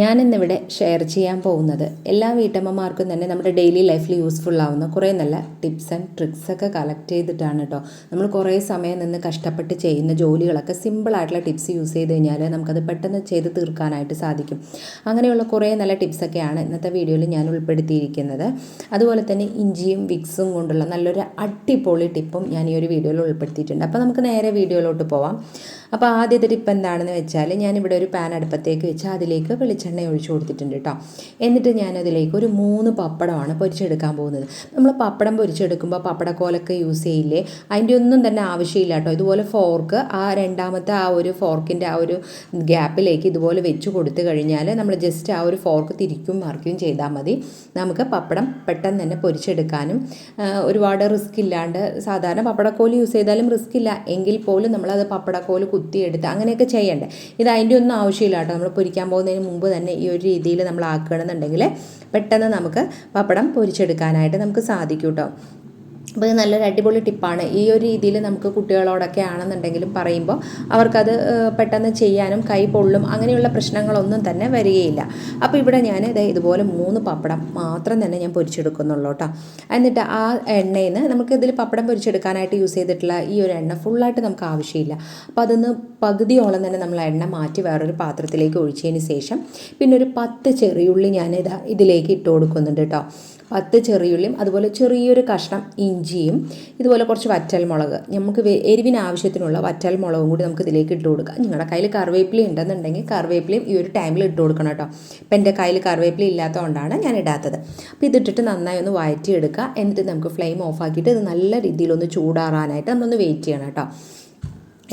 ഞാനിന്നിവിടെ ഷെയർ ചെയ്യാൻ പോകുന്നത് എല്ലാ വീട്ടമ്മമാർക്കും തന്നെ നമ്മുടെ ഡെയിലി ലൈഫിൽ യൂസ്ഫുൾ ആവുന്ന കുറേ നല്ല ടിപ്സ് ആൻഡ് ട്രിക്സ് ഒക്കെ കളക്ട് ചെയ്തിട്ടാണ് കേട്ടോ നമ്മൾ കുറേ സമയം നിന്ന് കഷ്ടപ്പെട്ട് ചെയ്യുന്ന ജോലികളൊക്കെ സിമ്പിളായിട്ടുള്ള ടിപ്സ് യൂസ് ചെയ്ത് കഴിഞ്ഞാൽ നമുക്കത് പെട്ടെന്ന് ചെയ്ത് തീർക്കാനായിട്ട് സാധിക്കും. അങ്ങനെയുള്ള കുറേ നല്ല ടിപ്സൊക്കെയാണ് ഇന്നത്തെ വീഡിയോയിൽ ഞാൻ ഉൾപ്പെടുത്തിയിരിക്കുന്നത്. അതുപോലെ തന്നെ ഇഞ്ചിയും വിക്സും കൊണ്ടുള്ള നല്ലൊരു അടിപൊളി ടിപ്പും ഞാൻ ഈ ഒരു വീഡിയോയിൽ ഉൾപ്പെടുത്തിയിട്ടുണ്ട്. അപ്പോൾ നമുക്ക് നേരെ വീഡിയോയിലോട്ട് പോവാം. അപ്പോൾ ആദ്യത്തെ ടിപ്പ് എന്താണെന്ന് വെച്ചാൽ ഞാനിവിടെ ഒരു പാൻ അടുപ്പത്തേക്ക് വെച്ച് അതിലേക്ക് വെളിച്ചെണ്ണ ഒഴിച്ചു കൊടുത്തിട്ടുണ്ട് കേട്ടോ എന്നിട്ട് ഞാനതിലേക്ക് ഒരു മൂന്ന് പപ്പടമാണ് പൊരിച്ചെടുക്കാൻ പോകുന്നത്. നമ്മൾ പപ്പടം പൊരിച്ചെടുക്കുമ്പോൾ പപ്പടക്കോലൊക്കെ യൂസ് ചെയ്യില്ലേ? അതിന്റെ ഒന്നും തന്നെ ആവശ്യമില്ല കേട്ടോ ഇതുപോലെ ഫോർക്ക് ആ രണ്ടാമത്തെ ആ ഒരു ഫോർക്കിന്റെ ആ ഒരു ഗ്യാപ്പിലേക്ക് ഇതുപോലെ വെച്ച് കൊടുത്തു കഴിഞ്ഞാൽ നമ്മൾ ജസ്റ്റ് ആ ഒരു ഫോർക്ക് തിരിക്കും മറിക്കും ചെയ്താൽ മതി. നമുക്ക് പപ്പടം പെട്ടെന്ന് തന്നെ പൊരിച്ചെടുക്കാനും ഒരുപാട് റിസ്ക് ഇല്ലാണ്ട് സാധാരണ പപ്പടക്കോൽ യൂസ് ചെയ്താലും റിസ്ക് ഇല്ല. എങ്കിൽ പോലും നമ്മളത് പപ്പടക്കോൽ കുത്തിയെടുത്ത് അങ്ങനെയൊക്കെ ചെയ്യണ്ടേ. ഇത് അതിന്റെ ഒന്നും ആവശ്യമില്ല കേട്ടോ. നമ്മൾ പൊരിക്കാൻ പോകുന്നതിന് മുമ്പ് തന്നെ ഈ ഒരു രീതിയിൽ നമ്മൾ ആക്കുകയാണെന്നുണ്ടെങ്കിൽ പെട്ടെന്ന് നമുക്ക് പപ്പടം പൊരിച്ചെടുക്കാനായിട്ട് നമുക്ക് സാധിക്കും കേട്ടോ. അപ്പോൾ ഇത് നല്ലൊരു അടിപൊളി ടിപ്പാണ്. ഈ ഒരു രീതിയിൽ നമുക്ക് കുട്ടികളോടൊക്കെ ആണെന്നുണ്ടെങ്കിലും പറയുമ്പോൾ അവർക്കത് പെട്ടെന്ന് ചെയ്യാനും കൈ പൊള്ളും അങ്ങനെയുള്ള പ്രശ്നങ്ങളൊന്നും തന്നെ വരികയില്ല. അപ്പോൾ ഇവിടെ ഞാൻ ഇത് ഇതുപോലെ മൂന്ന് പപ്പടം മാത്രം തന്നെ ഞാൻ പൊരിച്ചെടുക്കുന്നുള്ളൂ കേട്ടോ എന്നിട്ട് ആ എണ്ണയിൽ നിന്ന് നമുക്ക് ഇതിൽ പപ്പടം പൊരിച്ചെടുക്കാനായിട്ട് യൂസ് ചെയ്തിട്ടുള്ള ഈ ഒരു എണ്ണ ഫുള്ളായിട്ട് നമുക്ക് ആവശ്യമില്ല. അപ്പോൾ അതൊന്ന് പകുതിയോളം തന്നെ നമ്മൾ എണ്ണ മാറ്റി വേറൊരു പാത്രത്തിലേക്ക് ഒഴിച്ചതിന് ശേഷം പിന്നെ ഒരു പത്ത് ചെറിയുള്ളി ഞാൻ ഇതാ ഇതിലേക്ക് ഇട്ട് കൊടുക്കുന്നുണ്ട് കേട്ടോ പത്ത് ചെറിയുള്ളിയും അതുപോലെ ചെറിയൊരു കഷ്ണം ഇഞ്ചിയും ഇതുപോലെ കുറച്ച് വറ്റൽമുളക്. നമുക്ക് എരിവിന് ആവശ്യത്തിനുള്ള വറ്റൽമുളകും കൂടി നമുക്ക് ഇതിലേക്ക് ഇട്ട് കൊടുക്കാം. നിങ്ങളുടെ കയ്യിൽ കറിവേപ്പില ഉണ്ടെന്നുണ്ടെങ്കിൽ കറിവേപ്പിലയും ഈ ഒരു ടൈമിൽ ഇട്ട് കൊടുക്കണം കേട്ടോ. ഇപ്പം എന്റെ കയ്യിൽ കറിവേപ്പില ഇല്ലാത്തതുകൊണ്ടാണ് ഞാൻ ഇടാത്തത്. അപ്പോൾ ഇതിട്ടിട്ട് നന്നായി ഒന്ന് വഴറ്റിയെടുക്കുക എന്നിട്ട് നമുക്ക് ഫ്ലെയിം ഓഫ് ആക്കിയിട്ട് ഇത് നല്ല രീതിയിലൊന്ന് ചൂടാറാനായിട്ട് നമ്മളൊന്ന് വെയിറ്റ് ചെയ്യണം കേട്ടോ.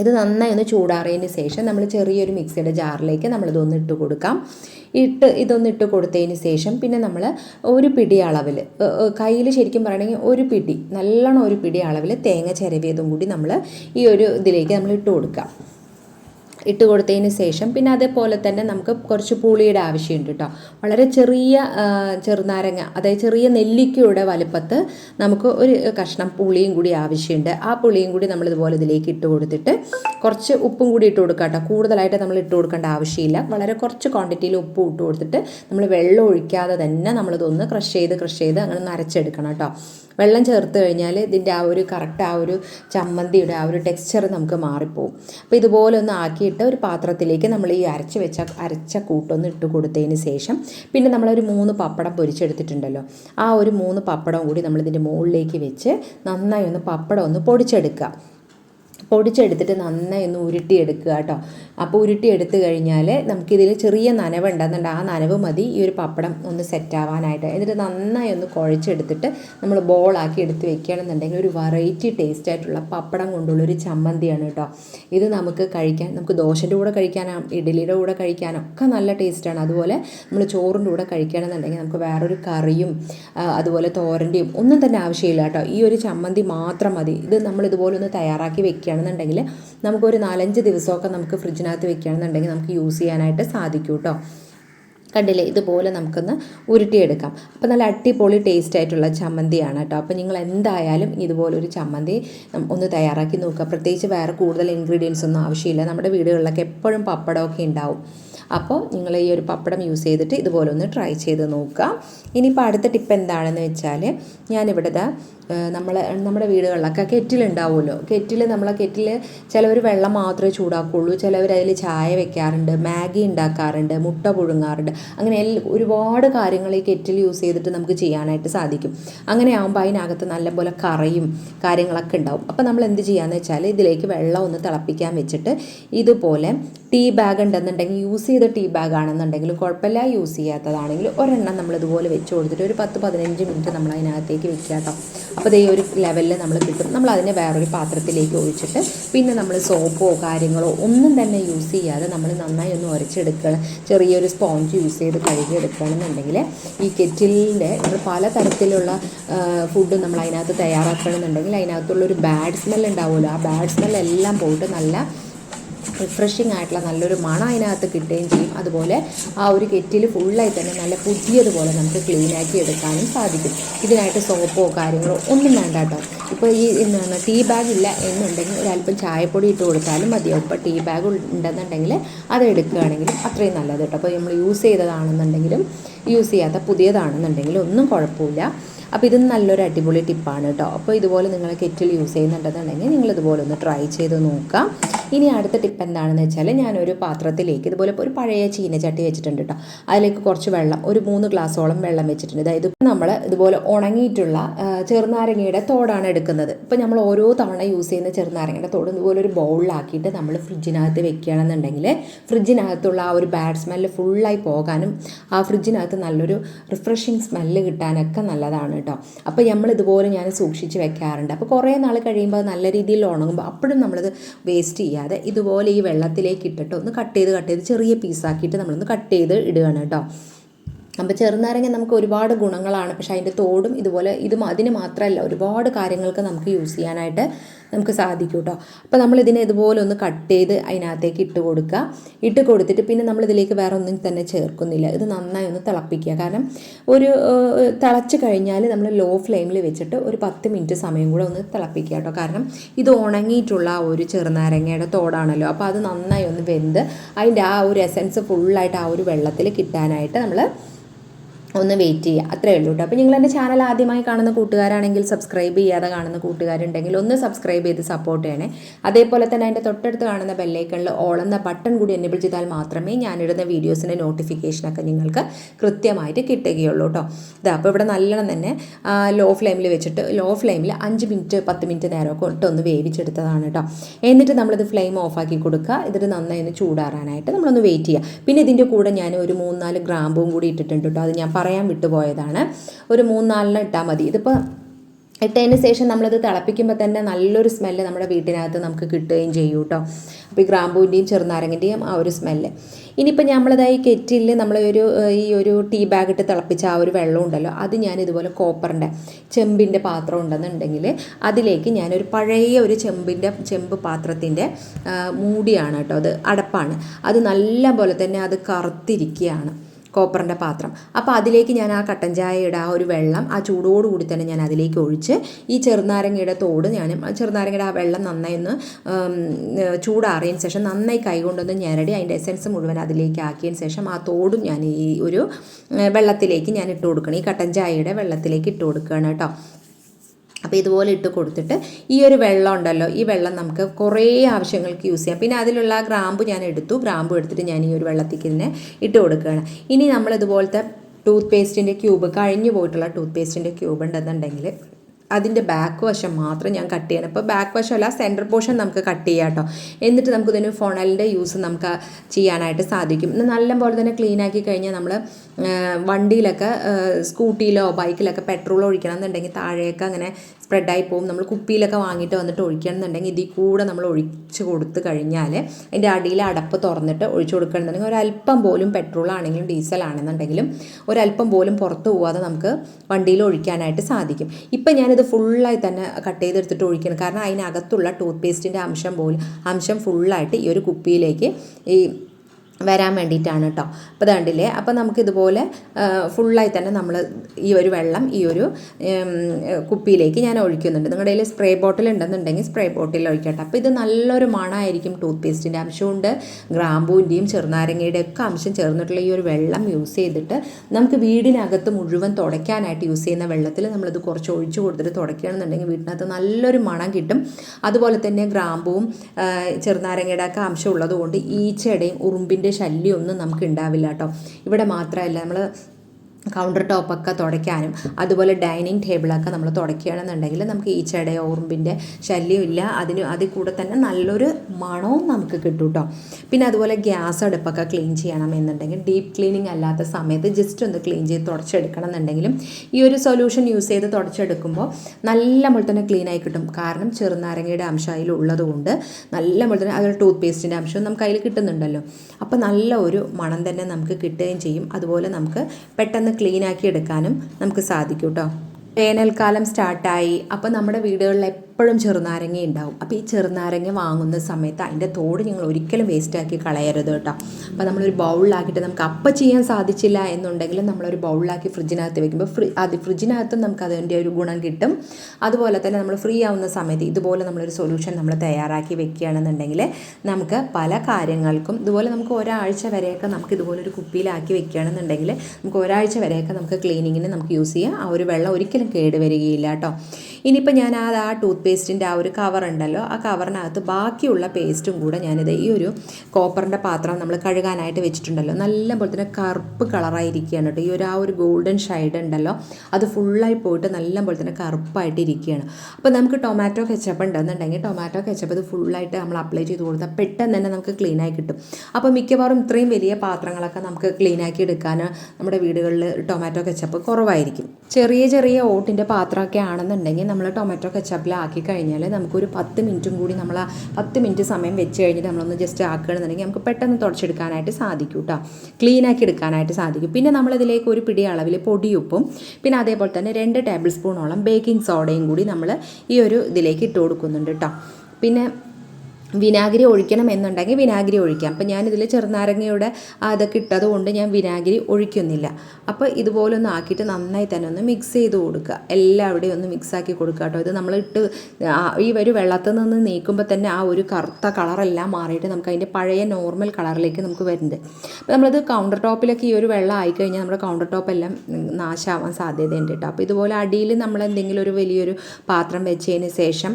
ഇത് നന്നായി ഒന്ന് ചൂടാറിയതിന് ശേഷം നമ്മൾ ചെറിയൊരു മിക്സിയുടെ ജാറിലേക്ക് നമ്മളിതൊന്ന് ഇട്ട് കൊടുക്കാം. ഇട്ട് ഇതൊന്ന് ഇട്ട് കൊടുത്തതിന് ശേഷം പിന്നെ നമ്മൾ ഒരു പിടി അളവിൽ കയ്യിൽ ശരിക്കും പറയണമെങ്കിൽ ഒരു പിടി നല്ലോണം ഒരു പിടി അളവിൽ തേങ്ങ ചിരവിയതും കൂടി നമ്മൾ ഈ ഒരു ഇതിലേക്ക് നമ്മൾ ഇട്ട് കൊടുക്കാം. ഇട്ട് കൊടുത്തതിന് ശേഷം പിന്നെ അതേപോലെ തന്നെ നമുക്ക് കുറച്ച് പുളിയുടെ ആവശ്യമുണ്ട് കേട്ടോ. വളരെ ചെറിയ ചെറുനാരങ്ങ അതായത് ചെറിയ നെല്ലിക്കയുടെ വലുപ്പത്ത് നമുക്ക് ഒരു കഷ്ണം പുളിയും കൂടി ആവശ്യമുണ്ട്. ആ പുളിയും കൂടി നമ്മൾ ഇതുപോലെ ഇതിലേക്ക് ഇട്ട് കൊടുത്തിട്ട് കുറച്ച് ഉപ്പും കൂടി ഇട്ട് കൊടുക്കാം കേട്ടോ. കൂടുതലായിട്ട് നമ്മൾ ഇട്ട് കൊടുക്കേണ്ട ആവശ്യമില്ല. വളരെ കുറച്ച് ക്വാണ്ടിറ്റിയിൽ ഉപ്പ് ഇട്ട് കൊടുത്തിട്ട് നമ്മൾ വെള്ളം ഒഴിക്കാതെ തന്നെ നമ്മളിതൊന്ന് ക്രഷ് ചെയ്ത് ക്രഷ് ചെയ്ത് അങ്ങനെ നരച്ചെടുക്കണം കേട്ടോ. വെള്ളം ചേർത്ത് കഴിഞ്ഞാൽ ഇതിന്റെ ആ ഒരു കറക്റ്റ് ആ ഒരു ചമ്മന്തിയുടെ ആ ഒരു ടെക്സ്ചർ നമുക്ക് മാറിപ്പോവും. അപ്പോൾ ഇതുപോലെ ഒന്ന് ആക്കിയിട്ട് ഒരു പാത്രത്തിലേക്ക് നമ്മൾ ഈ അരച്ച് വെച്ച അരച്ച കൂട്ടൊന്ന് ഇട്ട് കൊടുത്തതിന് ശേഷം പിന്നെ നമ്മളൊരു മൂന്ന് പപ്പടം പൊരിച്ചെടുത്തിട്ടുണ്ടല്ലോ. ആ ഒരു മൂന്ന് പപ്പടം കൂടി നമ്മളിതിന്റെ മുകളിലേക്ക് വെച്ച് നന്നായി ഒന്ന് പപ്പടം ഒന്ന് പൊടിച്ചെടുക്കുക. പൊടിച്ചെടുത്തിട്ട് നന്നായി ഒന്ന് ഉരുട്ടിയെടുക്കുക കേട്ടോ. അപ്പോൾ ഉരുട്ടിയെടുത്ത് കഴിഞ്ഞാൽ നമുക്കിതിൽ ചെറിയ നനവ് ആ നനവ് മതി. ഈ ഒരു പപ്പടം ഒന്ന് സെറ്റാവാനായിട്ട്. എന്നിട്ട് നന്നായി ഒന്ന് കുഴച്ചെടുത്തിട്ട് നമ്മൾ ബോളാക്കി എടുത്ത് വെക്കുകയാണെന്നുണ്ടെങ്കിൽ ഒരു വെറൈറ്റി ടേസ്റ്റ് ആയിട്ടുള്ള പപ്പടം കൊണ്ടുള്ള ഒരു ചമ്മന്തിയാണ് കേട്ടോ. ഇത് നമുക്ക് കഴിക്കാൻ നമുക്ക് ദോശന്റെ കൂടെ കഴിക്കാനോ ഇഡ്ഡലിയുടെ കൂടെ കഴിക്കാനോ ഒക്കെ നല്ല ടേസ്റ്റാണ് അതുപോലെ നമ്മൾ ചോറിന്റെ കൂടെ കഴിക്കുകയാണെന്നുണ്ടെങ്കിൽ നമുക്ക് വേറൊരു കറിയും അതുപോലെ തോരന്റെയും ഒന്നും തന്നെ ആവശ്യമില്ല കേട്ടോ. ഈ ഒരു ചമ്മന്തി മാത്രം മതി. ഇത് നമ്മൾ ഇതുപോലെ ഒന്ന് തയ്യാറാക്കി വെക്കുകയാണെന്നുണ്ടെങ്കിൽ നമുക്കൊരു നാലഞ്ച് ദിവസമൊക്കെ നമുക്ക് ഫ്രിഡ്ജിനകത്ത് വെക്കുകയാണെന്നുണ്ടെങ്കിൽ നമുക്ക് യൂസ് ചെയ്യാനായിട്ട് സാധിക്കും കേട്ടോ കണ്ടില്ലേ? ഇതുപോലെ നമുക്കൊന്ന് ഉരുട്ടിയെടുക്കാം. അപ്പോൾ നല്ല അടിപൊളി ടേസ്റ്റ് ആയിട്ടുള്ള ചമ്മന്തിയാണ് കേട്ടോ അപ്പോൾ നിങ്ങൾ എന്തായാലും ഇതുപോലെ ഒരു ചമ്മന്തി ഒന്ന് തയ്യാറാക്കി നോക്കുക. പ്രത്യേകിച്ച് വേറെ കൂടുതൽ ഇൻഗ്രീഡിയൻസ് ഒന്നും ആവശ്യമില്ല. നമ്മുടെ വീടുകളിലൊക്കെ എപ്പോഴും പപ്പടമൊക്കെ ഉണ്ടാവും. അപ്പോൾ നിങ്ങൾ ഈ ഒരു പപ്പടം യൂസ് ചെയ്തിട്ട് ഇതുപോലെ ഒന്ന് ട്രൈ ചെയ്ത് നോക്കുക. ഇനിയിപ്പോൾ അടുത്ത ടിപ്പ് എന്താണെന്ന് വെച്ചാൽ ഞാനിവിടെ നമ്മൾ നമ്മുടെ വീടുകളിലൊക്കെ കെറ്റിലുണ്ടാവുമല്ലോ കെറ്റിൽ നമ്മളെ കെറ്റിൽ ചിലവർ വെള്ളം മാത്രമേ ചൂടാക്കുള്ളൂ ചിലവർ അതിൽ ചായ വെക്കാറുണ്ട് മാഗി ഉണ്ടാക്കാറുണ്ട് മുട്ട പുഴുങ്ങാറുണ്ട്. അങ്ങനെ ഒരുപാട് കാര്യങ്ങൾ ഈ കെറ്റിൽ യൂസ് ചെയ്തിട്ട് നമുക്ക് ചെയ്യാനായിട്ട് സാധിക്കും. അങ്ങനെ ആകുമ്പോൾ അതിനകത്ത് നല്ലപോലെ കറയും കാര്യങ്ങളൊക്കെ ഉണ്ടാവും. അപ്പോൾ നമ്മൾ എന്ത് ചെയ്യാന്ന് വെച്ചാൽ ഇതിലേക്ക് വെള്ളം ഒന്ന് തിളപ്പിക്കാൻ വെച്ചിട്ട് ഇതുപോലെ ടീ ബാഗ് ഉണ്ടെന്നുണ്ടെങ്കിൽ യൂസ് ചെയ്ത ടീ ബാഗ് ആണെന്നുണ്ടെങ്കിൽ കുഴപ്പമില്ല യൂസ് ചെയ്യാത്തതാണെങ്കിൽ ഒരെണ്ണം നമ്മൾ ഇതുപോലെ വെച്ച് കൊടുത്തിട്ട് ഒരു പത്ത് പതിനഞ്ച് മിനിറ്റ് നമ്മൾ അതിനകത്തേക്ക് വെക്കുക കേട്ടോ. അപ്പോൾ ഈ ഒരു ലെവലിൽ നമ്മൾ കിട്ടും. നമ്മൾ അതിനെ വേറൊരു പാത്രത്തിലേക്ക് ഒഴിച്ചിട്ട് പിന്നെ നമ്മൾ സോപ്പോ കാര്യങ്ങളോ ഒന്നും തന്നെ യൂസ് ചെയ്യാതെ നമ്മൾ നന്നായി ഒന്ന് ഉരച്ചെടുക്കുക ചെറിയൊരു സ്പോഞ്ച് യൂസ് ചെയ്ത് കഴുകി എടുക്കുകയാണെന്നുണ്ടെങ്കിൽ ഈ കെറ്റിലിന്റെ നമ്മൾ പല തരത്തിലുള്ള ഫുഡ് നമ്മൾ അതിനകത്ത് തയ്യാറാക്കണമെന്നുണ്ടെങ്കിൽ അതിനകത്തുള്ളൊരു ബാഡ് സ്മെൽ ഉണ്ടാവുമല്ലോ. ആ ബാഡ് സ്മെല്ലെല്ലാം പോയിട്ട് നല്ല റിഫ്രഷിംഗ് ആയിട്ടുള്ള നല്ലൊരു മണം അതിനകത്ത് കിട്ടുകയും ചെയ്യും. അതുപോലെ ആ ഒരു കെറ്റിൽ ഫുള്ളായി തന്നെ നല്ല പുതിയതുപോലെ നമുക്ക് ക്ലീനാക്കി എടുക്കാനും സാധിക്കും. ഇതിനായിട്ട് സോപ്പോ കാര്യങ്ങളോ ഒന്നും വേണ്ട കേട്ടോ. ഇപ്പോൾ ഈ എന്താണ് ടീ ബാഗ് ഇല്ല എന്നുണ്ടെങ്കിൽ ഒരല്പം ചായപ്പൊടി ഇട്ട് കൊടുത്താലും മതിയാവും ഇപ്പോൾ ടീ ബാഗ് ഉണ്ടെന്നുണ്ടെങ്കിൽ അത് എടുക്കുകയാണെങ്കിൽ അത്രയും നല്ലത് കേട്ടോ. അപ്പോൾ നമ്മൾ യൂസ് ചെയ്തതാണെന്നുണ്ടെങ്കിലും യൂസ് ചെയ്യാത്ത പുതിയതാണെന്നുണ്ടെങ്കിലും ഒന്നും കുഴപ്പമില്ല. അപ്പോൾ ഇത് നല്ലൊരു അടിപൊളി ടിപ്പാണ് കേട്ടോ അപ്പോൾ ഇതുപോലെ നിങ്ങൾ കെറ്റിൽ യൂസ് ചെയ്യുന്നുണ്ടെന്നുണ്ടെങ്കിൽ നിങ്ങൾ ഇതുപോലെ ഒന്ന് ട്രൈ ചെയ്ത് നോക്കാം ഇനി അടുത്ത ടിപ്പ് എന്താണെന്ന് വെച്ചാൽ ഞാനൊരു പാത്രത്തിലേക്ക് ഇതുപോലെ ഒരു പഴയ ചീനച്ചട്ടി വെച്ചിട്ടുണ്ട് കേട്ടോ അതിലേക്ക് കുറച്ച് വെള്ളം ഒരു മൂന്ന് ഗ്ലാസ്സോളം വെള്ളം വെച്ചിട്ടുണ്ട്. അതായത് നമ്മൾ ഇതുപോലെ ഉണങ്ങിയിട്ടുള്ള ചെറുനാരങ്ങയുടെ തോടാണ് എടുക്കുന്നത്. ഇപ്പോൾ നമ്മൾ ഓരോ തവണ യൂസ് ചെയ്യുന്ന ചെറുനാരങ്ങയുടെ തോട് ഇതുപോലെ ഒരു ബൗളിലാക്കിയിട്ട് നമ്മൾ ഫ്രിഡ്ജിനകത്ത് വെക്കുകയാണെന്നുണ്ടെങ്കിൽ ഫ്രിഡ്ജിനകത്തുള്ള ആ ഒരു ബാഡ് സ്മെല്ല് ഫുള്ളായി പോകാനും ആ ഫ്രിഡ്ജിനകത്ത് നല്ലൊരു റിഫ്രഷിങ് സ്മെല്ല് കിട്ടാനൊക്കെ നല്ലതാണ് കേട്ടോ അപ്പോൾ നമ്മൾ ഇതുപോലെ ഞാൻ സൂക്ഷിച്ച് വെക്കാറുണ്ട്. അപ്പോൾ കുറേ നാൾ കഴിയുമ്പോൾ അത് നല്ല രീതിയിൽ ഉണങ്ങുമ്പോൾ അപ്പോഴും നമ്മളത് വേസ്റ്റ് ചെയ്യാതെ ഇതുപോലെ ഈ വെള്ളത്തിലേക്ക് ഇട്ടിട്ട് ഒന്ന് കട്ട് ചെയ്ത് കട്ട് ചെയ്ത് ചെറിയ പീസാക്കിയിട്ട് നമ്മളൊന്ന് കട്ട് ചെയ്ത് ഇടുകയാണ് കേട്ടോ അപ്പോൾ ചെറുനാരങ്ങ നമുക്ക് ഒരുപാട് ഗുണങ്ങളാണ്. പക്ഷേ അതിന്റെ തോടും ഇതുപോലെ ഇത് അതിന് മാത്രമല്ല ഒരുപാട് കാര്യങ്ങൾക്ക് നമുക്ക് യൂസ് ചെയ്യാനായിട്ട് നമുക്ക് സാധിക്കും കേട്ടോ അപ്പോൾ നമ്മൾ ഇതിനെ ഇതുപോലെ ഒന്ന് കട്ട് ചെയ്ത് അതിനകത്തേക്ക് ഇട്ട് കൊടുക്കുക. ഇട്ട് കൊടുത്തിട്ട് പിന്നെ നമ്മൾ ഇതിലേക്ക് വേറെ ഒന്നും തന്നെ ചേർക്കുന്നില്ല. ഇത് നന്നായി ഒന്ന് തിളപ്പിക്കുക. കാരണം ഒരു തിളച്ച് കഴിഞ്ഞാൽ നമ്മൾ ലോ ഫ്ലെയിമിൽ വെച്ചിട്ട് ഒരു പത്ത് മിനിറ്റ് സമയം കൂടെ ഒന്ന് തിളപ്പിക്കുക കേട്ടോ കാരണം ഇത് ഉണങ്ങിയിട്ടുള്ള ഒരു ചെറുനാരങ്ങയുടെ തോടാണല്ലോ. അപ്പോൾ അത് നന്നായി ഒന്ന് വെന്ത് അതിന്റെ ആ ഒരു എസൻസ് ഫുള്ളായിട്ട് ആ ഒരു വെള്ളത്തിൽ കിട്ടാനായിട്ട് നമ്മൾ ഒന്ന് വെയിറ്റ് ചെയ്യുക. അത്രേ ഉള്ളൂ കേട്ടോ അപ്പോൾ നിങ്ങൾ എന്റെ ചാനൽ ആദ്യമായി കാണുന്ന കൂട്ടുകാരാണെങ്കിൽ സബ്സ്ക്രൈബ് ചെയ്യാതെ കാണുന്ന കൂട്ടുകാരുണ്ടെങ്കിൽ ഒന്ന് സബ്സ്ക്രൈബ് ചെയ്ത് സപ്പോർട്ട് ചെയ്യണേ. അതേപോലെ തന്നെ അതിന്റെ തൊട്ടടുത്ത് കാണുന്ന ബെല്ലൈക്കണിൽ ഓൾ എന്ന ബട്ടൺ കൂടി എന്നെ ചെയ്താൽ മാത്രമേ ഞാനിടുന്ന വീഡിയോസിന്റെ നോട്ടിഫിക്കേഷനൊക്കെ നിങ്ങൾക്ക് കൃത്യമായിട്ട് കിട്ടുകയുള്ളൂ കേട്ടോ ഇതാ അപ്പോൾ ഇവിടെ നല്ലോണം തന്നെ ലോ ഫ്ലെയിമിൽ വെച്ചിട്ട് ലോ ഫ്ലെയിമിൽ അഞ്ച് മിനിറ്റ് പത്ത് മിനിറ്റ് നേരമൊക്കെ ഇട്ട് ഒന്ന് വേവിച്ചെടുത്തതാണ് കേട്ടോ എന്നിട്ട് നമ്മളിത് ഫ്ലെയിം ഓഫാക്കി കൊടുക്കുക. ഇതിട്ട് നന്നായി ഒന്ന് ചൂടാറാനായിട്ട് നമ്മളൊന്ന് വെയിറ്റ് ചെയ്യുക. പിന്നെ ഇതിന്റെ കൂടെ ഞാൻ ഒരു മൂന്നാൽ ഗ്രാമ്പും കൂടി ഇട്ടിട്ടുണ്ട് കേട്ടോ അത് ഞാൻ പറയാൻ വിട്ടുപോയതാണ്. ഒരു മൂന്നാലിന് ഇട്ടാൽ മതി. ഇതിപ്പോൾ ഇട്ടതിന് ശേഷം നമ്മളിത് തിളപ്പിക്കുമ്പോൾ തന്നെ നല്ലൊരു സ്മെല്ല് നമ്മുടെ വീട്ടിനകത്ത് നമുക്ക് കിട്ടുകയും ചെയ്യും കേട്ടോ അപ്പോൾ ഈ ഗ്രാമ്പൂവിന്റെയും ചെറുനാരങ്ങന്റെയും ആ ഒരു സ്മെല്ല് ഇനിയിപ്പോൾ നമ്മളതായി കെറ്റിൽ നമ്മൾ ഒരു ഈ ഒരു ടീ ബാഗ് ഇട്ട് തിളപ്പിച്ച ആ ഒരു വെള്ളം ഉണ്ടല്ലോ അത് ഞാൻ ഇതുപോലെ കോപ്പറിന്റെ ചെമ്പിന്റെ പാത്രം ഉണ്ടെന്നുണ്ടെങ്കിൽ അതിലേക്ക് ഞാനൊരു പഴയ ഒരു ചെമ്പിന്റെ ചെമ്പ് പാത്രത്തിന്റെ മൂടിയാണ് കേട്ടോ അത് അടപ്പാണ്. അത് നല്ല പോലെ തന്നെ അത് കറുത്തിരിക്കുകയാണ്. കോപ്പറിന്റെ പാത്രം. അപ്പോൾ അതിലേക്ക് ഞാൻ ആ കട്ടൻ ചായയുടെ ആ ഒരു വെള്ളം ആ ചൂടോടുകൂടി തന്നെ ഞാൻ അതിലേക്ക് ഒഴിച്ച് ഈ ചെറുനാരങ്ങയുടെ തോട് ഞാൻ ചെറുനാരങ്ങയുടെ ആ വെള്ളം നന്നായി ഒന്ന് ചൂടാറിയതിന് ശേഷം നന്നായി കൈകൊണ്ടൊന്ന് ഞെരടി അതിന്റെ എസൻസ് മുഴുവൻ അതിലേക്ക് ആക്കിയതിന് ശേഷം ആ തോടും ഞാൻ ഈ ഒരു വെള്ളത്തിലേക്ക് ഞാൻ ഇട്ട് കൊടുക്കണം. ഈ കട്ടൻ ചായയുടെ വെള്ളത്തിലേക്ക് ഇട്ട് കൊടുക്കുകയാണ് കേട്ടോ. അപ്പോൾ ഇതുപോലെ ഇട്ട് കൊടുത്തിട്ട് ഈ ഒരു വെള്ളം ഉണ്ടല്ലോ ഈ വെള്ളം നമുക്ക് കുറേ ആവശ്യങ്ങൾക്ക് യൂസ് ചെയ്യാം. പിന്നെ അതിലുള്ള ഗ്രാമ്പു ഞാൻ എടുത്തു. ഗ്രാമ്പു എടുത്തിട്ട് ഞാൻ ഈ ഒരു വെള്ളത്തേക്ക് ഇതിനെ ഇട്ട് കൊടുക്കുകയാണ്. ഇനി നമ്മൾ ഇതുപോലത്തെ ടൂത്ത് പേസ്റ്റിന്റെ ക്യൂബ് കഴിഞ്ഞു പോയിട്ടുള്ള ടൂത്ത് പേസ്റ്റിന്റെ ക്യൂബ് ഉണ്ടെന്നുണ്ടെങ്കിൽ അതിന്റെ ബാക്ക് വശം മാത്രം ഞാൻ കട്ട് ചെയ്യണം. അപ്പോൾ ബാക്ക് വശമല്ല സെന്റർ പോർഷൻ നമുക്ക് കട്ട് ചെയ്യാം കേട്ടോ. എന്നിട്ട് നമുക്കിതിന് ഫൊണലിന്റെ യൂസ് നമുക്ക് ചെയ്യാനായിട്ട് സാധിക്കും. നല്ല പോലെ തന്നെ ക്ലീൻ ആക്കി കഴിഞ്ഞാൽ നമ്മൾ വണ്ടിയിലൊക്കെ സ്കൂട്ടിയിലോ ബൈക്കിലൊക്കെ പെട്രോൾ ഒഴിക്കണം എന്നുണ്ടെങ്കിൽ താഴേക്ക് അങ്ങനെ സ്പ്രെഡായി പോകും. നമ്മൾ കുപ്പിയിലൊക്കെ വാങ്ങിയിട്ട് വന്നിട്ട് ഒഴിക്കണം എന്നുണ്ടെങ്കിൽ ഇതിൽ കൂടെ നമ്മൾ ഒഴിച്ച് കൊടുത്തു കഴിഞ്ഞാൽ അതിന്റെ അടിയിൽ അടപ്പ് തുറന്നിട്ട് ഒഴിച്ചു കൊടുക്കണമെന്നുണ്ടെങ്കിൽ ഒരല്പം പോലും പെട്രോൾ ആണെങ്കിലും ഡീസൽ ആണെന്നുണ്ടെങ്കിലും ഒരല്പം പോലും പുറത്ത് പോവാതെ നമുക്ക് വണ്ടിയിൽ ഒഴിക്കാനായിട്ട് സാധിക്കും. ഇപ്പം ഞാനിത് ഫുള്ളായി തന്നെ കട്ട് ചെയ്തെടുത്തിട്ട് ഒഴിക്കണം കാരണം അതിനകത്തുള്ള ടൂത്ത് പേസ്റ്റിന്റെ അംശം പോലും അംശം ഫുള്ളായിട്ട് ഈ ഒരു കുപ്പിയിലേക്ക് ഈ വരാൻ വേണ്ടിയിട്ടാണ് കേട്ടോ അപ്പോൾ കണ്ടില്ലേ? അപ്പോൾ നമുക്കിതുപോലെ ഫുള്ളായി തന്നെ നമ്മൾ ഈ ഒരു വെള്ളം ഈ ഒരു കുപ്പിയിലേക്ക് ഞാൻ ഒഴിക്കുന്നുണ്ട്. നിങ്ങളുടെ കയ്യിൽ സ്പ്രേ ബോട്ടിൽ ഉണ്ടെന്നുണ്ടെങ്കിൽ സ്പ്രേ ബോട്ടിൽ ഒഴിക്കട്ടെ. അപ്പോൾ ഇത് നല്ലൊരു മണമായിരിക്കും ടൂത്ത് പേസ്റ്റിന്റെ അംശമുണ്ട് ഗ്രാമ്പൂവിന്റെയും ചെറുനാരങ്ങയുടെയും ഒക്കെ അംശം ചേർന്നിട്ടുള്ള ഈ ഒരു വെള്ളം യൂസ് ചെയ്തിട്ട് നമുക്ക് വീടിനകത്ത് മുഴുവൻ തുടയ്ക്കാനായിട്ട് യൂസ് ചെയ്യുന്ന വെള്ളത്തിൽ നമ്മളിത് കുറച്ച് ഒഴിച്ചു കൊടുത്തിട്ട് തുടയ്ക്കുകയാണെന്നുണ്ടെങ്കിൽ വീട്ടിനകത്ത് നല്ലൊരു മണം കിട്ടും. അതുപോലെ തന്നെ ഗ്രാമ്പൂവും ചെറുനാരങ്ങയുടെ ഒക്കെ അംശം ഉള്ളതുകൊണ്ട് ഈച്ചയുടെയും ഉറുമ്പിന്റെ ശല്യം ഒന്നും നമുക്ക് ഉണ്ടാവില്ല കേട്ടോ. ഇവിടെ മാത്രമല്ല നമ്മൾ കൗണ്ടർ ടോപ്പൊക്കെ തുടയ്ക്കാനും അതുപോലെ ഡൈനിങ് ടേബിളൊക്കെ നമ്മൾ തുടയ്ക്കുകയാണെന്നുണ്ടെങ്കിൽ നമുക്ക് ഈച്ചയുടെ ഉറുമ്പിന്റെ ശല്യമില്ല അതിന് അതിൽ കൂടെ തന്നെ നല്ലൊരു മണവും നമുക്ക് കിട്ടും കേട്ടോ പിന്നെ അതുപോലെ ഗ്യാസ് അടുപ്പൊക്കെ ക്ലീൻ ചെയ്യണം എന്നുണ്ടെങ്കിൽ ഡീപ്പ് ക്ലീനിങ് അല്ലാത്ത സമയത്ത് ജസ്റ്റ് ഒന്ന് ക്ലീൻ ചെയ്ത് തുടച്ചെടുക്കണം എന്നുണ്ടെങ്കിലും ഈ ഒരു സൊല്യൂഷൻ യൂസ് ചെയ്ത് തുടച്ചെടുക്കുമ്പോൾ നല്ല പോലെ തന്നെ ക്ലീൻ ആയി കിട്ടും. കാരണം ചെറുനാരങ്ങയുടെ അംശം അതിൽ ഉള്ളതുകൊണ്ട് നല്ല പോലെ തന്നെ അതൊരു ടൂത്ത് പേസ്റ്റിന്റെ അംശവും നമുക്ക് അതിൽ കിട്ടുന്നുണ്ടല്ലോ. അപ്പോൾ നല്ല ഒരു മണം തന്നെ നമുക്ക് കിട്ടുകയും ചെയ്യും. അതുപോലെ നമുക്ക് പെട്ടെന്ന് ക്ലീൻ ആക്കി എടുക്കാനും നമുക്ക് സാധിക്കും കേട്ടോ വേനൽക്കാലം സ്റ്റാർട്ടായി അപ്പോൾ നമ്മുടെ വീടുകളിൽ എപ്പോഴും ചെറുനാരങ്ങ ഉണ്ടാവും. അപ്പോൾ ഈ ചെറുനാരങ്ങ വാങ്ങുന്ന സമയത്ത് അതിന്റെ തോട് ഞങ്ങൾ ഒരിക്കലും വേസ്റ്റാക്കി കളയരുത് കേട്ടോ. അപ്പോൾ നമ്മളൊരു ബൗളിലാക്കിയിട്ട് നമുക്ക് അപ്പം ചെയ്യാൻ സാധിച്ചില്ല എന്നുണ്ടെങ്കിൽ നമ്മളൊരു ബൗളിലാക്കി ഫ്രിഡ്ജിനകത്ത് വെക്കുമ്പോൾ ഫ്രി അത് ഫ്രിഡ്ജിനകത്തും നമുക്ക് അതിന്റെ ഒരു ഗുണം കിട്ടും. അതുപോലെ തന്നെ നമ്മൾ ഫ്രീ ആവുന്ന സമയത്ത് ഇതുപോലെ നമ്മളൊരു സൊല്യൂഷൻ നമ്മൾ തയ്യാറാക്കി വെക്കുകയാണെന്നുണ്ടെങ്കിൽ നമുക്ക് പല കാര്യങ്ങൾക്കും ഇതുപോലെ നമുക്ക് ഒരാഴ്ച വരെയൊക്കെ നമുക്ക് ഇതുപോലെ ഒരു കുപ്പിയിലാക്കി വെക്കുകയാണെന്നുണ്ടെങ്കിൽ നമുക്ക് ഒരാഴ്ച വരെയൊക്കെ നമുക്ക് ക്ലീനിങ്ങിന് നമുക്ക് യൂസ് ചെയ്യാം. ആ ഒരു വെള്ളം ഒരിക്കലും കേട് വരികയില്ല കേട്ടോ. ഇനിയിപ്പോൾ ഞാൻ ആ ആ ടൂത്ത് പേസ്റ്റിന്റെ ആ ഒരു കവർ ഉണ്ടല്ലോ ആ കവറിനകത്ത് ബാക്കിയുള്ള പേസ്റ്റും കൂടെ ഞാനിത് ഈ ഒരു കോപ്പറിന്റെ പാത്രം നമ്മൾ കഴുകാനായിട്ട് വെച്ചിട്ടുണ്ടല്ലോ. നല്ല പോലെ തന്നെ കറുപ്പ് കളറായിരിക്കുകയാണ് കേട്ടോ. ഈ ഒരു ആ ഒരു ഗോൾഡൻ ഷൈഡ് ഉണ്ടല്ലോ അത് ഫുള്ളായി പോയിട്ട് നല്ല പോലെ തന്നെ കറുപ്പായിട്ട് ഇരിക്കുകയാണ്. അപ്പോൾ നമുക്ക് ടൊമാറ്റോ കെച്ചപ്പ് ഉണ്ടെന്നുണ്ടെങ്കിൽ ടൊമാറ്റോ കെച്ചപ്പ് ഇത് ഫുള്ളായിട്ട് നമ്മൾ അപ്ലൈ ചെയ്ത് കൊടുത്താൽ പെട്ടെന്ന് തന്നെ നമുക്ക് ക്ലീൻ ആയി കിട്ടും. അപ്പോൾ മിക്കവാറും ഇത്രയും വലിയ പാത്രങ്ങളൊക്കെ നമുക്ക് ക്ലീൻ ആക്കി എടുക്കാൻ നമ്മുടെ വീടുകളിൽ ടൊമാറ്റോ കെച്ചപ്പ് കുറവായിരിക്കും. ചെറിയ ചെറിയ ഓട്ടിന്റെ പാത്രമൊക്കെ ആണെന്നുണ്ടെങ്കിൽ നമ്മൾ ടൊമാറ്റോ കച്ചപ്പിലാക്കി കഴിഞ്ഞാൽ നമുക്കൊരു പത്ത് മിനിറ്റും കൂടി നമ്മൾ പത്ത് മിനിറ്റ് സമയം വെച്ച് കഴിഞ്ഞിട്ട് നമ്മളൊന്ന് ജസ്റ്റ് ആക്കുകയാണെന്നുണ്ടെങ്കിൽ നമുക്ക് പെട്ടെന്ന് തുടച്ചെടുക്കാനായിട്ട് സാധിക്കും കേട്ടോ ക്ലീൻ ആക്കി എടുക്കാനായിട്ട് സാധിക്കും. പിന്നെ നമ്മളിതിലേക്ക് ഒരു പിടി അളവിൽ പൊടിയുപ്പും പിന്നെ അതേപോലെ തന്നെ രണ്ട് ടേബിൾ സ്പൂണോളം ബേക്കിംഗ് സോഡയും കൂടി നമ്മൾ ഈ ഒരു ഇതിലേക്ക് ഇട്ട് കൊടുക്കുന്നുണ്ട് കേട്ടോ പിന്നെ വിനാഗിരി ഒഴിക്കണം എന്നുണ്ടെങ്കിൽ വിനാഗിരി ഒഴിക്കാം. അപ്പം ഞാനിതിൽ ചെറുനാരങ്ങയുടെ അതൊക്കെ ഇട്ടത് കൊണ്ട് ഞാൻ വിനാഗിരി ഒഴിക്കുന്നില്ല. അപ്പോൾ ഇതുപോലെ ഒന്ന് ആക്കിയിട്ട് നന്നായി തന്നെ ഒന്ന് മിക്സ് ചെയ്ത് കൊടുക്കുക. എല്ലാവിടെയും ഒന്ന് മിക്സ് ആക്കി കൊടുക്കുക കേട്ടോ. ഇത് നമ്മൾ ഇട്ട് ഈ ഒരു വെള്ളത്തിൽ നിന്ന് നീക്കുമ്പോൾ തന്നെ ആ ഒരു കറുത്ത കളറെല്ലാം മാറിയിട്ട് നമുക്ക് അതിന്റെ പഴയ നോർമൽ കളറിലേക്ക് നമുക്ക് വരുന്നത് അപ്പോൾ നമ്മളിത് കൗണ്ടർ ടോപ്പിലൊക്കെ ഈ ഒരു വെള്ളം ആയിക്കഴിഞ്ഞാൽ നമ്മുടെ കൗണ്ടർ ടോപ്പ് എല്ലാം നാശമാവാൻ സാധ്യതയുണ്ട് കേട്ടോ. അപ്പോൾ ഇതുപോലെ അടിയിൽ നമ്മൾ എന്തെങ്കിലും ഒരു വലിയൊരു പാത്രം വെച്ചതിന് ശേഷം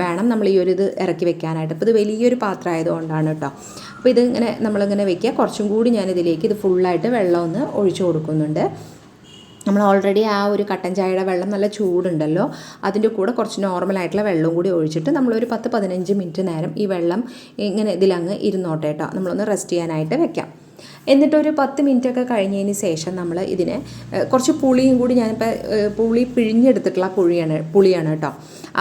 വേണം നമ്മൾ ഈ ഒരു ഇത് ഇറക്കി വെക്കാനായിട്ട്. അപ്പോൾ ഇത് വലിയൊരു പാത്രം ആയതുകൊണ്ടാണ് കേട്ടോ. അപ്പോൾ ഇതിങ്ങനെ നമ്മളിങ്ങനെ വെക്കുക. കുറച്ചും കൂടി ഞാനിതിലേക്ക് ഇത് ഫുള്ളായിട്ട് വെള്ളം ഒന്ന് ഒഴിച്ചു കൊടുക്കുന്നുണ്ട്. നമ്മൾ ഓൾറെഡി ആ ഒരു കട്ടൻ ചായയുടെ വെള്ളം നല്ല ചൂടുണ്ടല്ലോ. അതിന്റെ കൂടെ കുറച്ച് നോർമലായിട്ടുള്ള വെള്ളം കൂടി ഒഴിച്ചിട്ട് നമ്മളൊരു പത്ത് പതിനഞ്ച് മിനിറ്റ് നേരം ഈ വെള്ളം ഇങ്ങനെ ഇതിലങ്ങ് ഇരുന്നോട്ടെ കേട്ടോ. നമ്മളൊന്ന് റെസ്റ്റ് ചെയ്യാനായിട്ട് വെക്കാം. എന്നിട്ടൊരു പത്ത് മിനിറ്റ് ഒക്കെ കഴിഞ്ഞതിന് ശേഷം നമ്മൾ ഇതിനെ കുറച്ച് പുളിയും കൂടി ഞാനിപ്പോൾ പുളി പിഴിഞ്ഞെടുത്തിട്ടുള്ള പുളിയാണ് പുളിയാണ് കേട്ടോ.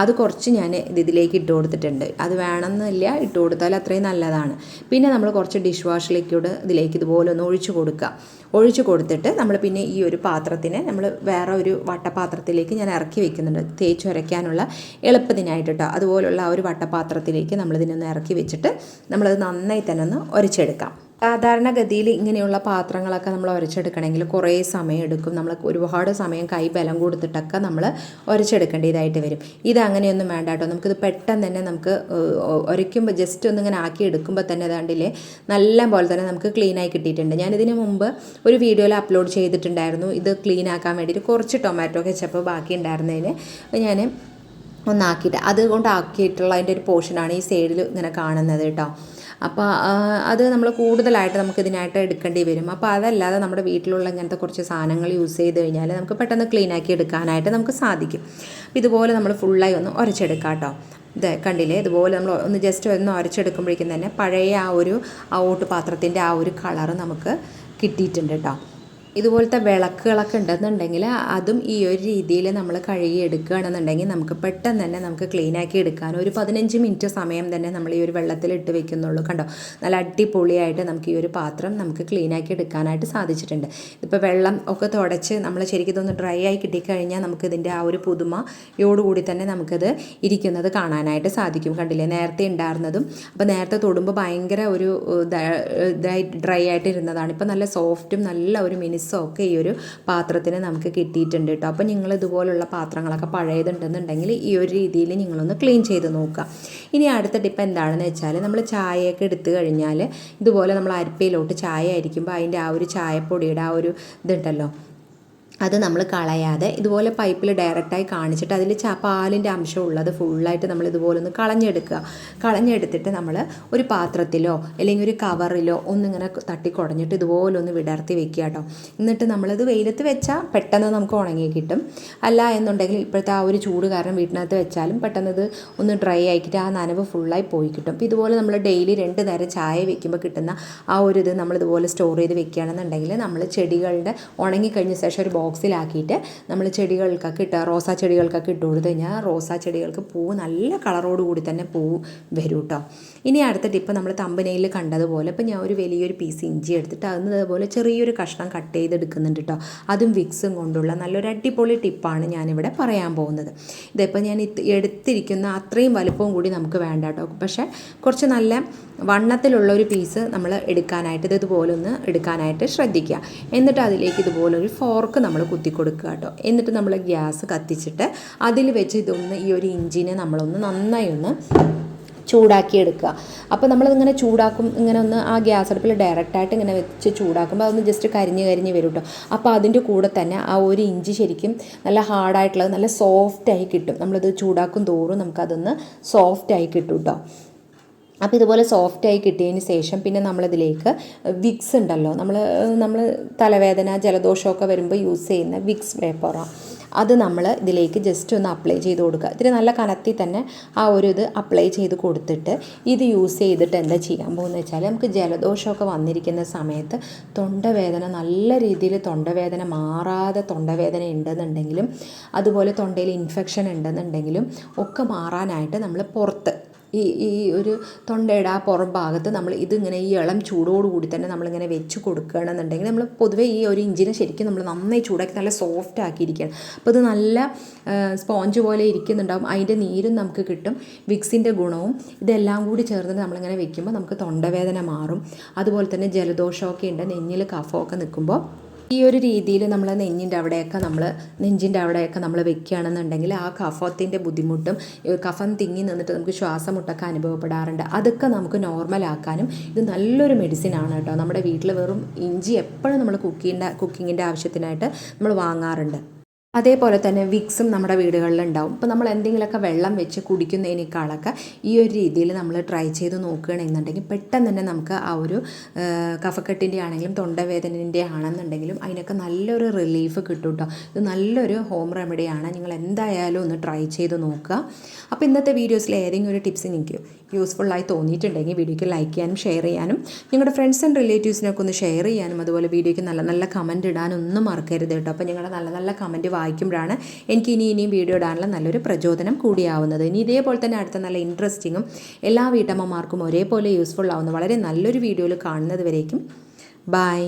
അത് കുറച്ച് ഞാൻ ഇത് ഇതിലേക്ക് ഇട്ട് കൊടുത്തിട്ടുണ്ട്. അത് വേണമെന്നില്ല ഇട്ട് കൊടുത്താൽ അത്രയും നല്ലതാണ്. പിന്നെ നമ്മൾ കുറച്ച് ഡിഷ് വാഷ് ലിക്വിഡ് ഇതിലേക്ക് ഇതുപോലെ ഒന്ന് ഒഴിച്ചു കൊടുക്കുക. ഒഴിച്ചു കൊടുത്തിട്ട് നമ്മൾ പിന്നെ ഈ ഒരു പാത്രത്തിനെ നമ്മൾ വേറെ ഒരു വട്ടപാത്രത്തിലേക്ക് ഞാൻ ഇറക്കി വെക്കുന്നുണ്ട്. തേച്ച് ഉരയ്ക്കാനുള്ള എളുപ്പത്തിനായിട്ട് കേട്ടോ. അതുപോലുള്ള ആ ഒരു വട്ടപാത്രത്തിലേക്ക് നമ്മളിതിനൊന്ന് ഇറക്കി വെച്ചിട്ട് നമ്മളത് നന്നായി തന്നെ ഒന്ന് ഉരച്ചെടുക്കാം സാധാരണഗതിയിൽ ഇങ്ങനെയുള്ള പാത്രങ്ങളൊക്കെ നമ്മൾ ഉരച്ചെടുക്കണമെങ്കിൽ കുറേ സമയം എടുക്കും നമ്മൾ ഒരുപാട് സമയം കൈ ബലം കൊടുത്തിട്ടൊക്കെ നമ്മൾ ഉരച്ചെടുക്കേണ്ടതായിട്ട് വരും. ഇത് അങ്ങനെയൊന്നും വേണ്ട കേട്ടോ. നമുക്കിത് പെട്ടെന്ന് തന്നെ നമുക്ക് ഉരയ്ക്കുമ്പോൾ ജസ്റ്റ് ഒന്ന് ഇങ്ങനെ ആക്കി എടുക്കുമ്പോൾ തന്നെ ഏതാണ്ടില്ലേ നല്ല പോലെ തന്നെ നമുക്ക് ക്ലീൻ ആയി കിട്ടിയിട്ടുണ്ട്. ഞാനിതിന് മുമ്പ് ഒരു വീഡിയോയിൽ അപ്ലോഡ് ചെയ്തിട്ടുണ്ടായിരുന്നു. ഇത് ക്ലീൻ ആക്കാൻ വേണ്ടിയിട്ട് കുറച്ച് ടൊമാറ്റോ കെച്ചപ്പ് ബാക്കി ഉണ്ടായിരുന്നതിന്. ഞാൻ ഒന്നാക്കിയിട്ട് അതുകൊണ്ട് അതിന്റെ ഒരു പോർഷനാണ് ഈ സൈഡിൽ ഇങ്ങനെ കാണുന്നത് കേട്ടോ. അപ്പോൾ അത് നമ്മൾ കൂടുതലായിട്ട് നമുക്ക് ഇതിനായിട്ട് എടുക്കേണ്ടി വരും. അപ്പോൾ അതല്ലാതെ നമ്മുടെ വീട്ടിലുള്ള ഇങ്ങനത്തെ കുറച്ച് സാധനങ്ങൾ യൂസ് ചെയ്ത് കഴിഞ്ഞാൽ നമുക്ക് പെട്ടെന്ന് ക്ലീൻ ആക്കി എടുക്കാനായിട്ട് നമുക്ക് സാധിക്കും. ഇതുപോലെ നമ്മൾ ഫുള്ളായി ഒന്ന് ഉരച്ചെടുക്കാം കേട്ടോ ഇത് കണ്ടില്ലേ? ഇതുപോലെ നമ്മൾ ഒന്ന് ജസ്റ്റ് ഒന്ന് ഉരച്ചെടുക്കുമ്പോഴേക്കും തന്നെ പഴയ ആ ഒരു ആ ഓട്ടുപാത്രത്തിന്റെ ആ ഒരു കളറ് നമുക്ക് കിട്ടിയിട്ടുണ്ട് കേട്ടോ ഇതുപോലത്തെ വിളക്കുകളൊക്കെ ഉണ്ടെന്നുണ്ടെങ്കിൽ അതും ഈ ഒരു രീതിയിൽ നമ്മൾ കഴുകി എടുക്കുകയാണെന്നുണ്ടെങ്കിൽ നമുക്ക് പെട്ടെന്ന് തന്നെ നമുക്ക് ക്ലീൻ ആക്കി എടുക്കാൻ ഒരു പതിനഞ്ച് മിനിറ്റ് സമയം തന്നെ നമ്മൾ ഈ ഒരു വെള്ളത്തിൽ ഇട്ട് വെക്കുന്നുള്ളൂ കണ്ടോ? നല്ല അടിപൊളിയായിട്ട് നമുക്ക് ഈ ഒരു പാത്രം നമുക്ക് ക്ലീൻ ആക്കി എടുക്കാനായിട്ട് സാധിച്ചിട്ടുണ്ട്. ഇപ്പോൾ വെള്ളം ഒക്കെ തുടച്ച് നമ്മൾ ശരിക്കും ഇതൊന്ന് ഡ്രൈ ആയി കിട്ടിക്കഴിഞ്ഞാൽ നമുക്ക് ഇതിന്റെ ആ ഒരു പുതുമയോടുകൂടി തന്നെ നമുക്കത് ഇരിക്കുന്നത് കാണാനായിട്ട് സാധിക്കും. കണ്ടില്ലേ? നേരത്തെ ഉണ്ടായിരുന്നതും അപ്പോൾ നേരത്തെ തൊടുമ്പോൾ ഭയങ്കര ഒരു ഡ്രൈ ആയിട്ട് ഇരുന്നതാണ്. ഇപ്പോൾ നല്ല സോഫ്റ്റും നല്ല ഒരു മിനിസും ഒക്കെ ഈ ഒരു പാത്രത്തിന് നമുക്ക് കിട്ടിയിട്ടുണ്ട് കേട്ടോ. അപ്പോൾ നിങ്ങൾ ഇതുപോലുള്ള പാത്രങ്ങളൊക്കെ പഴയതുണ്ടെന്നുണ്ടെങ്കിൽ ഈ ഒരു രീതിയിൽ നിങ്ങളൊന്ന് ക്ലീൻ ചെയ്ത് നോക്കുക. ഇനി അടുത്ത ടിപ്പ് എന്താണെന്ന് വെച്ചാൽ നമ്മൾ ചായയൊക്കെ എടുത്തു കഴിഞ്ഞാൽ ഇതുപോലെ നമ്മൾ അരിപ്പയിലോട്ട് ചായ ആയിരിക്കുമ്പോൾ അതിന്റെ ആ ഒരു ചായപ്പൊടിയുടെ ആ ഒരു ഇതുണ്ടല്ലോ അത് നമ്മൾ കളയാതെ ഇതുപോലെ പൈപ്പിൽ ഡയറക്റ്റായി കാണിച്ചിട്ട് അതിൽ ച പാലിന്റെ അംശം ഉള്ളത് ഫുള്ളായിട്ട് നമ്മൾ ഇതുപോലെ ഒന്ന് കളഞ്ഞെടുക്കുക. കളഞ്ഞെടുത്തിട്ട് നമ്മൾ ഒരു പാത്രത്തിലോ അല്ലെങ്കിൽ ഒരു കവറിലോ ഒന്നിങ്ങനെ തട്ടി കുടഞ്ഞിട്ട് ഇതുപോലെ ഒന്ന് വിടർത്തി വെക്കുക കേട്ടോ എന്നിട്ട് നമ്മളത് വെയിലത്ത് വെച്ചാൽ പെട്ടെന്ന് നമുക്ക് ഉണങ്ങി കിട്ടും. അല്ല എന്നുണ്ടെങ്കിൽ ഇപ്പോഴത്തെ ആ ഒരു ചൂട് കാരണം വീട്ടിനകത്ത് വെച്ചാലും പെട്ടെന്ന് ഇത് ഒന്ന് ഡ്രൈ ആക്കിയിട്ട് ആ നനവ് ഫുള്ളായി പോയി കിട്ടും. അപ്പോൾ ഇതുപോലെ നമ്മൾ ഡെയിലി രണ്ട് നേരം ചായ വെക്കുമ്പോൾ കിട്ടുന്ന ആ ഒരു ഇത് നമ്മളിതുപോലെ സ്റ്റോർ ചെയ്ത് വെക്കുകയാണെന്നുണ്ടെങ്കിൽ നമ്മൾ ചെടികളുടെ ഉണങ്ങിക്കഴിഞ്ഞ ശേഷം ഒരു ബോക്സ് ബോക്സിലാക്കിയിട്ട് നമ്മൾ ചെടികൾക്കൊക്കെ ഇട്ട് റോസാ ചെടികൾക്കൊക്കെ ഇട്ട് കൊടുത്തു കഴിഞ്ഞാൽ റോസാ ചെടികൾക്ക് പൂവ് നല്ല കളറോട് കൂടി തന്നെ പൂവ് വരും കേട്ടോ ഇനി അടുത്ത ടിപ്പ് നമ്മൾ തമ്പനയിൽ കണ്ടതുപോലെ ഇപ്പം ഞാൻ ഒരു വലിയൊരു പീസ് ഇഞ്ചി എടുത്തിട്ട് അതുപോലെ ചെറിയൊരു കഷ്ണം കട്ട് ചെയ്തെടുക്കുന്നുണ്ട് കേട്ടോ അതും വിക്സും കൊണ്ടുള്ള നല്ലൊരു അടിപൊളി ടിപ്പാണ് ഞാനിവിടെ പറയാൻ പോകുന്നത്. ഇതിപ്പോൾ ഞാൻ എടുത്തിരിക്കുന്ന അത്രയും വലുപ്പവും കൂടി നമുക്ക് വേണ്ട കേട്ടോ പക്ഷേ കുറച്ച് നല്ല വണ്ണത്തിലുള്ള ഒരു പീസ് നമ്മൾ എടുക്കാനായിട്ട് ഇത് ഇതുപോലെ ഒന്ന് എടുക്കാനായിട്ട് ശ്രദ്ധിക്കുക. എന്നിട്ട് അതിലേക്ക് ഇതുപോലെ ഒരു ഫോർക്ക് നമ്മൾ കുത്തി കൊടുക്കുക കേട്ടോ. എന്നിട്ട് നമ്മൾ ഗ്യാസ് കത്തിച്ചിട്ട് അതിൽ വെച്ച് ഇതൊന്ന് ഈ ഒരു ഇഞ്ചിനെ നമ്മളൊന്ന് നന്നായി ഒന്ന് ചൂടാക്കിയെടുക്കുക അപ്പോൾ നമ്മളിങ്ങനെ ചൂടാക്കും ഇങ്ങനെ ഒന്ന് ആ ഗ്യാസ് അടുപ്പിൽ ഡയറക്റ്റായിട്ട് ഇങ്ങനെ വെച്ച് ചൂടാക്കുമ്പോൾ അതൊന്ന് ജസ്റ്റ് കരിഞ്ഞ് കരിഞ്ഞ് വരും കേട്ടോ. അപ്പോൾ അതിന്റെ കൂടെ തന്നെ ആ ഒരു ഇഞ്ചി ശരിക്കും നല്ല ഹാർഡായിട്ടുള്ളത് നല്ല സോഫ്റ്റായി കിട്ടും. നമ്മളിത് ചൂടാക്കും തോറും നമുക്കതൊന്ന് സോഫ്റ്റായി കിട്ടും കേട്ടോ. അപ്പോൾ ഇതുപോലെ സോഫ്റ്റായി കിട്ടിയതിന് ശേഷം പിന്നെ നമ്മളിതിലേക്ക് വിക്സ് ഉണ്ടല്ലോ. നമ്മൾ നമ്മൾ തലവേദന ജലദോഷമൊക്കെ വരുമ്പോൾ യൂസ് ചെയ്യുന്ന വിക്സ് വേപ്പറാണ് അത് നമ്മൾ ഇതിലേക്ക് ജസ്റ്റ് ഒന്ന് അപ്ലൈ ചെയ്ത് കൊടുക്കുക. ഇതിന് നല്ല കനത്തി തന്നെ ആ ഒരു ഇത് അപ്ലൈ ചെയ്ത് കൊടുത്തിട്ട് ഇത് യൂസ് ചെയ്തിട്ട് എന്താ ചെയ്യാൻ പോകുന്നത് വെച്ചാൽ നമുക്ക് ജലദോഷമൊക്കെ വന്നിരിക്കുന്ന സമയത്ത് തൊണ്ടവേദന നല്ല രീതിയിൽ തൊണ്ടവേദന മാറാതെ തൊണ്ടവേദന ഉണ്ടെന്നുണ്ടെങ്കിലും അതുപോലെ തൊണ്ടയിൽ ഇൻഫെക്ഷൻ ഉണ്ടെന്നുണ്ടെങ്കിലും ഒക്കെ മാറാനായിട്ട് നമ്മൾ പുറത്ത് ഈ ഈ ഒരു തൊണ്ടയുടെ ആ പുറം ഭാഗത്ത് നമ്മൾ ഇതിങ്ങനെ ഈ ഇളം ചൂടോടുകൂടി തന്നെ നമ്മളിങ്ങനെ വെച്ച് കൊടുക്കുകയാണെന്നുണ്ടെങ്കിൽ നമ്മൾ പൊതുവേ ഈ ഒരു ഇഞ്ചിനെ ശരിക്കും നമ്മൾ നന്നായി ചൂടാക്കി നല്ല സോഫ്റ്റ് ആക്കിയിരിക്കുകയാണ്. അപ്പോൾ ഇത് നല്ല സ്പോഞ്ച് പോലെ ഇരിക്കുന്നുണ്ടാവും. അതിന്റെ നീരും നമുക്ക് കിട്ടും. വിക്സിന്റെ ഗുണവും ഇതെല്ലാം കൂടി ചേർന്നിട്ട് നമ്മളിങ്ങനെ വെക്കുമ്പോൾ നമുക്ക് തൊണ്ടവേദന മാറും. അതുപോലെ തന്നെ ജലദോഷമൊക്കെ ഉണ്ട്. നെഞ്ഞിൽ കഫമൊക്കെ നിൽക്കുമ്പോൾ ഈ ഒരു രീതിയിൽ നമ്മൾ നെഞ്ഞിന്റെ അവിടെയൊക്കെ നമ്മൾ നെഞ്ചിന്റെ അവിടെയൊക്കെ നമ്മൾ വെക്കുകയാണെന്നുണ്ടെങ്കിൽ ആ കഫത്തിന്റെ ബുദ്ധിമുട്ടും കഫം തിങ്ങി നിന്നിട്ട് നമുക്ക് ശ്വാസം മുട്ടൊക്കെ അനുഭവപ്പെടാറുണ്ട്. അതൊക്കെ നമുക്ക് നോർമലാക്കാനും ഇത് നല്ലൊരു മെഡിസിൻ ആണ് കേട്ടോ. നമ്മുടെ വീട്ടിൽ വെറും ഇഞ്ചി എപ്പോഴും നമ്മൾ കുക്കിന്റെ കുക്കിങ്ങിന്റെ ആവശ്യത്തിനായിട്ട് നമ്മൾ വാങ്ങാറുണ്ട്. അതേപോലെ തന്നെ വിക്സും നമ്മുടെ വീടുകളിൽ ഉണ്ടാവും ഇപ്പോൾ നമ്മൾ എന്തെങ്കിലുമൊക്കെ വെള്ളം വെച്ച് കുടിക്കുന്നതിനേക്കാളൊക്കെ ഈ ഒരു രീതിയിൽ നമ്മൾ ട്രൈ ചെയ്ത് നോക്കുകയാണെന്നുണ്ടെങ്കിൽ പെട്ടെന്ന് തന്നെ നമുക്ക് ആ ഒരു കഫക്കെട്ടിന്റെ ആണെങ്കിലും തൊണ്ടവേദനേന്റെ ആണെന്നുണ്ടെങ്കിലും അതിനൊക്കെ നല്ലൊരു റിലീഫ് കിട്ടും കേട്ടോ ഇത് നല്ലൊരു ഹോം റെമഡിയാണ് നിങ്ങൾ എന്തായാലും ഒന്ന് ട്രൈ ചെയ്ത് നോക്കുക. അപ്പോൾ ഇന്നത്തെ വീഡിയോസിൽ ഏതെങ്കിലും ഒരു ടിപ്സ് നിങ്ങൾക്ക് യൂസ്ഫുള്ളായി തോന്നിയിട്ടുണ്ടെങ്കിൽ വീഡിയോയ്ക്ക് ലൈക്ക് ചെയ്യാനും ഷെയർ ചെയ്യാനും നിങ്ങളുടെ ഫ്രണ്ട്സ് ആൻഡ് റിലേറ്റീവ്സിനൊക്കെ ഒന്ന് ഷെയർ ചെയ്യാനും അതുപോലെ വീഡിയോയ്ക്ക് നല്ല നല്ല കമന്റ് ഇടാനൊന്നും മറക്കരുത് കേട്ടോ. അപ്പോൾ നിങ്ങളുടെ നല്ല നല്ല കമന്റ് വായിക്കുമ്പോഴാണ് എനിക്ക് ഇനി ഇനിയും വീഡിയോ ഇടാനുള്ള നല്ലൊരു പ്രചോദനം കൂടിയാവുന്നത്. ഇനി ഇതേപോലെ തന്നെ അടുത്ത നല്ല ഇൻട്രസ്റ്റിങ്ങും എല്ലാ വീട്ടമ്മമാർക്കും ഒരേപോലെ യൂസ്ഫുൾ ആവുന്ന വളരെ നല്ലൊരു വീഡിയോയിൽ കാണുന്നത് വരേക്കും. ബായ്